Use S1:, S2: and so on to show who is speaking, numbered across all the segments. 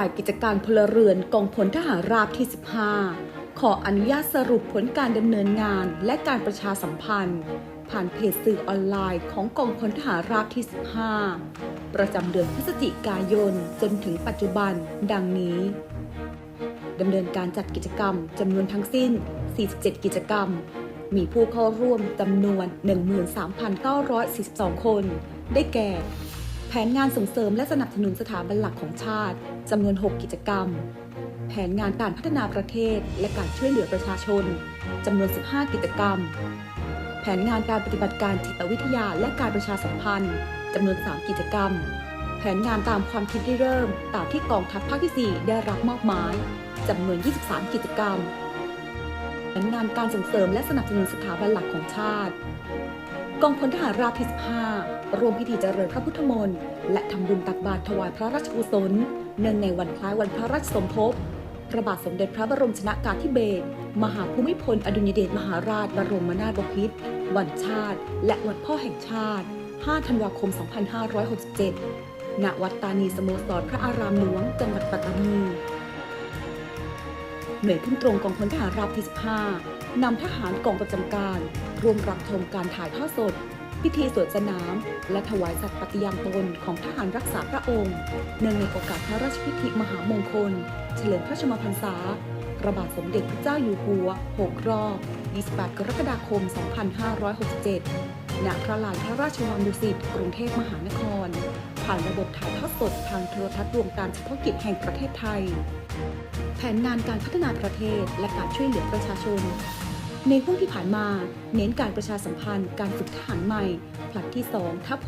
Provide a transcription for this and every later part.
S1: ฝ่ายกิจการพลเรือนกองพลทหารราบที่ 15 ขออนุญาตสรุปผลการดำเนินงานและการประชาสัมพันธ์ ผ่านเพจสื่อออนไลน์ของกองพลทหารราบที่ 15 ประจำเดือนพฤศจิกายนจนถึงปัจจุบัน ดังนี้ดำเนินการจัดกิจกรรมจำนวนทั้งสิ้น 47 กิจกรรม มีผู้เข้าร่วมจำนวน 13,942 คน ได้แก่ แผนงานส่งเสริมและสนับสนุนสถาบันหลักของชาติ จำนวน 6 กิจกรรม แผนงานการพัฒนาประเทศ และการช่วยเหลือประชาชนจำนวน 15 กิจกรรม แผนงานการปฏิบัติการจิตวิทยาและการประชาสัมพันธ์จำนวน 3 กิจกรรม แผนงานตามความคิดที่เริ่ม ตามที่กองทัพภาคที่ 4 ได้รับมอบหมายจำนวน 23 กิจกรรม แผนงานการส่งเสริมและสนับสนุนสถาบันหลักของชาติ กองพลทหารราบที่15รวมพิธีเจริญพระพุทธมนต์และทำบุญตักบาตรถวายพระราชกุศล เนื่องในวันคล้ายวันพระราชสมภพพระบาทสมเด็จพระบรมชนากาธิเบศรมหาภูมิพลอดุลยเดชมหาราชบรมนาถบพิตรวันชาติ และวันพ่อแห่งชาติ 5 ธันวาคม 2567 ณ วัดตานีสโมสรพระอารามหลวง จังหวัดปัตตานี หน่วยขึ้นตรงกองพลทหารราบที่ 15 นำทหารกองประจำการ ร่วมรับชมการถ่ายทอดสด พิธีสวนสนาม และถวายสัตย์ปฏิญาณตนของทหารรักษาพระองค์ เนื่องในโอกาสพระราชพิธีมหามงคล เฉลิมพระชนมพรรษาพระบาทสมเด็จพระเจ้าอยู่หัว 6 รอบ 28 กรกฎาคม 2567 ณ พระลานพระราชวังดุสิต กรุงเทพมหานคร ผ่านระบบถ่ายทอดสดทางโทรทัศน์รวมการเฉพาะกิจแห่งประเทศไทย แผนงานการพัฒนาประเทศและการช่วยเหลือประชาชน ในห่วงที่ผ่านมา เน้นการประชาสัมพันธ์การฝึกทหารใหม่ผลัดที่2ทับ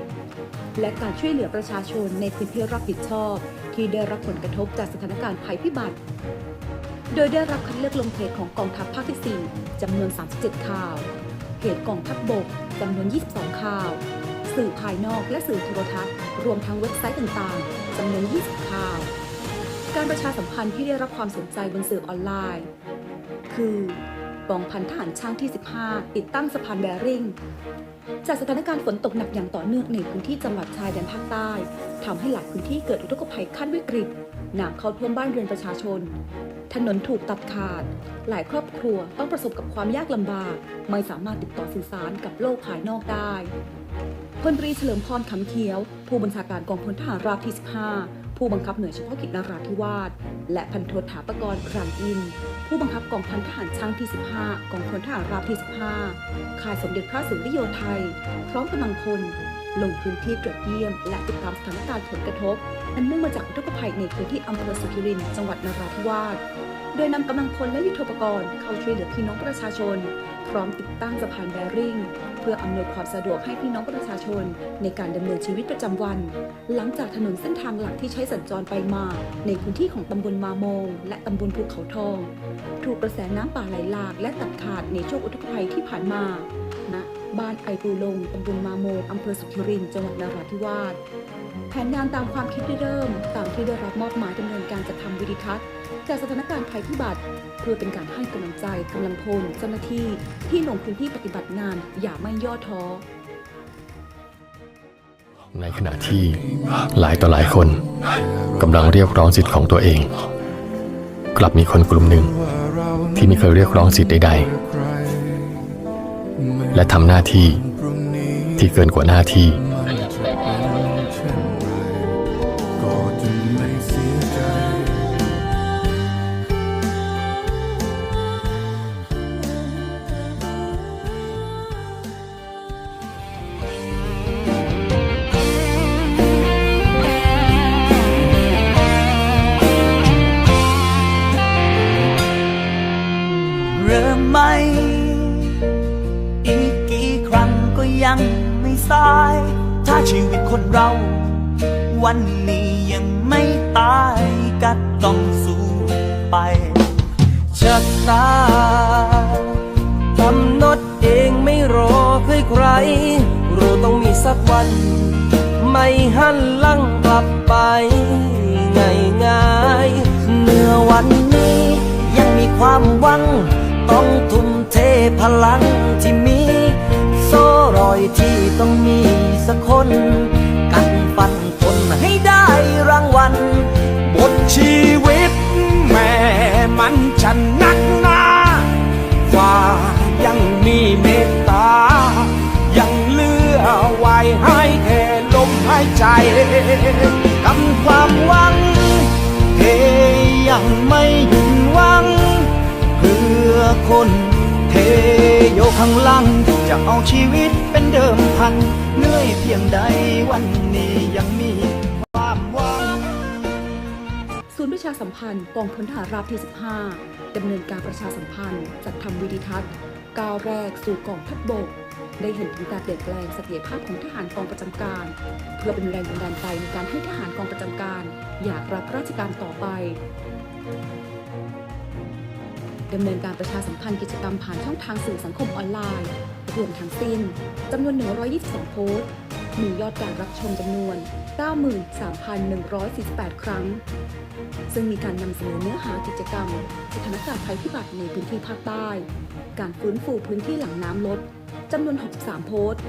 S1: 67 และการช่วยเหลือประชาชนในพื้นที่รับผิดชอบ ที่ได้รับผลกระทบจากสถานการณ์ภัยพิบัติ โดยได้รับคัดเลือกลงเพจของกองทัพภาคที่ 4จำนวน 37 ข่าวเพจกองทัพบบกจำนวน 22 ข่าว สื่อภายนอกและสื่อโทรทัศน์ รวมทั้งเว็บไซต์ต่างๆจำนวน 20 ข่าว การประชาสัมพันธ์ที่ได้รับความสนใจบนสื่อออนไลน์ คือกองพันทหารช่างที่ 15 ติดตั้งสะพานแบริ่งจากสถานการณ์ฝนตกหนักอย่างต่อเนื่องในพื้นที่จังหวัดชายแดนภาคใต้ทำให้หลายพื้นที่เกิดอุทกภัยขั้นวิกฤตน้ำเข้าท่วมบ้านเรือนประชาชน ถนนถูกตัดขาด หลายครอบครัวต้องประสบกับความยากลำบาก ไม่สามารถติดต่อสื่อสารกับโลกภายนอกได้พลตรีเฉลิมพรคำเขียว ผู้บัญชาการกองพลทหารราบที่ 15 ผู้บังคับหน่วยเฉพาะกิจนราธิวาสและพันโทถาปกรณ์รังอิน ผู้บังคับกองพันทหารช่างที่ 15 กองพลทหารราบที่ 15 ค่ายสมเด็จพระสุริโยไทย พร้อมกำลังพล ลงพื้นที่ตรวจเยี่ยม และติดตามสถานการณ์ผลกระทบ อันเนื่องมาจากอุทกภัยในพื้นที่อำเภอสุขิริน จังหวัดนราธิวาส โดยนำกำลังพลและยุทโธปกรณ์เข้าช่วยเหลือพี่น้องประชาชน พร้อมติดตั้งสะพานแบริ่ง เพื่ออำนวยความสะดวกให้พี่น้องประชาชน ในการดำเนินชีวิตประจำวัน หลังจากถนนเส้นทางหลักที่ใช้สัญจรไปมา ในพื้นที่ของตำบลมาโมง และตำบลภูเขาทอง ถูกกระแสน้ำป่าไหลหลากและตัดขาดในช่วงอุทกภัยที่ผ่านมาณ บ้านไอปูลงตำบลมาโมงอำเภอสุขิรินทร์จังหวัดนราธิวาสแผนงานตามความคิดที่เริ่ม ตามที่ได้รับมอบหมายดำเนินการจัดทำวิดีทัศน์จากสถานการณ์ภัยพิบัติ เพื่อเป็นการให้กำลังใจกำลังพลเจ้าหน้าที่ที่ลงพื้นที่ปฏิบัติงานอย่าไม่ย่อท้อ
S2: ในขณะที่หลายต่อหลายคนกำลังเรียกร้องสิทธิ์ของตัวเอง กลับมีคนกลุ่มหนึ่งที่ไม่เคยเรียกร้องสิทธิ์ใดๆ และทำหน้าที่ที่เกินกว่าหน้าที่
S3: สา
S4: ย ถ้าชีวิตคนเรา วันนี้ยังไม่ตายก็ต้องสู้ไปชะตากำหนดเองไม่รอใครใครๆรู้ต้องมีสักวัน ไม่หันหลังกลับไปง่ายง่ายเมื่อวันนี้ยังมีความหวัง ต้องทุ่มเทพลังที่มี ที่ต้องมีสักคน กันฟันทนให้ได้รางวัลบ
S5: ทชีวิตแม่มันชันนักหนาว่ายังมีเมตตา ยังเลือไว้ให้แค่ลมหายใจกำความหวังเทยังไม่หยุดหวัง เพื่อคนเทโยกข้างล่าง จะเอาชีวิตเป็นเดิมพันเหนื่อยเพียงใดวันนี้ยังมีความหวัง
S1: ศูนย์ประชาสัมพันธ์กองพลทหารราบที่ 15ดำเนินการประชาสัมพันธ์จัดทำวิดีทัศน์ก้าวแรกสู่กองทัพบกได้เห็นถึงการเปลี่ยนแปลงศักยภาพของทหารกองประจำการ เพื่อเป็นแรงบันดาลใจในการให้ทหารกองประจำการ อยากรับราชการต่อไปดำเนินการประชาสัมพันธ์กิจกรรมผ่านช่องทางสื่อสังคมออนไลน์ รวมทั้งสิ้นจำนวน 122 โพสต์ มียอดการรับชมจำนวน 93,148 ครั้ง ซึ่งมีการนำเสนอเนื้อหากิจกรรม สถานการณ์ภัยพิบัติในพื้นที่ภาคใต้ การฟื้นฟูพื้นที่หลังน้ำลดจำนวน 63 โพสต์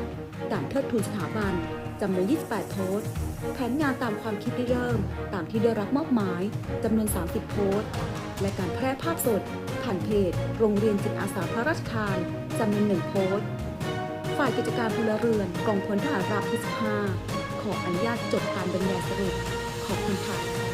S1: การเทิดทูนสถาบันจำนวน 28 โพสต์ แผนงานตามความคิดที่เริ่ม ตามที่ได้รับมอบหมายจำนวน 30 โพสต์ และการแพร่ภาพสด ผ่านเพจ โรงเรียนจิตอาสาพระราชทานจำนวนหนึ่งโพสต์ฝ่ายกิจการพลเรือนกองพลทหารราบที่15ขออนุญาตจบการบรรยายสรุปขอบคุณค่ะ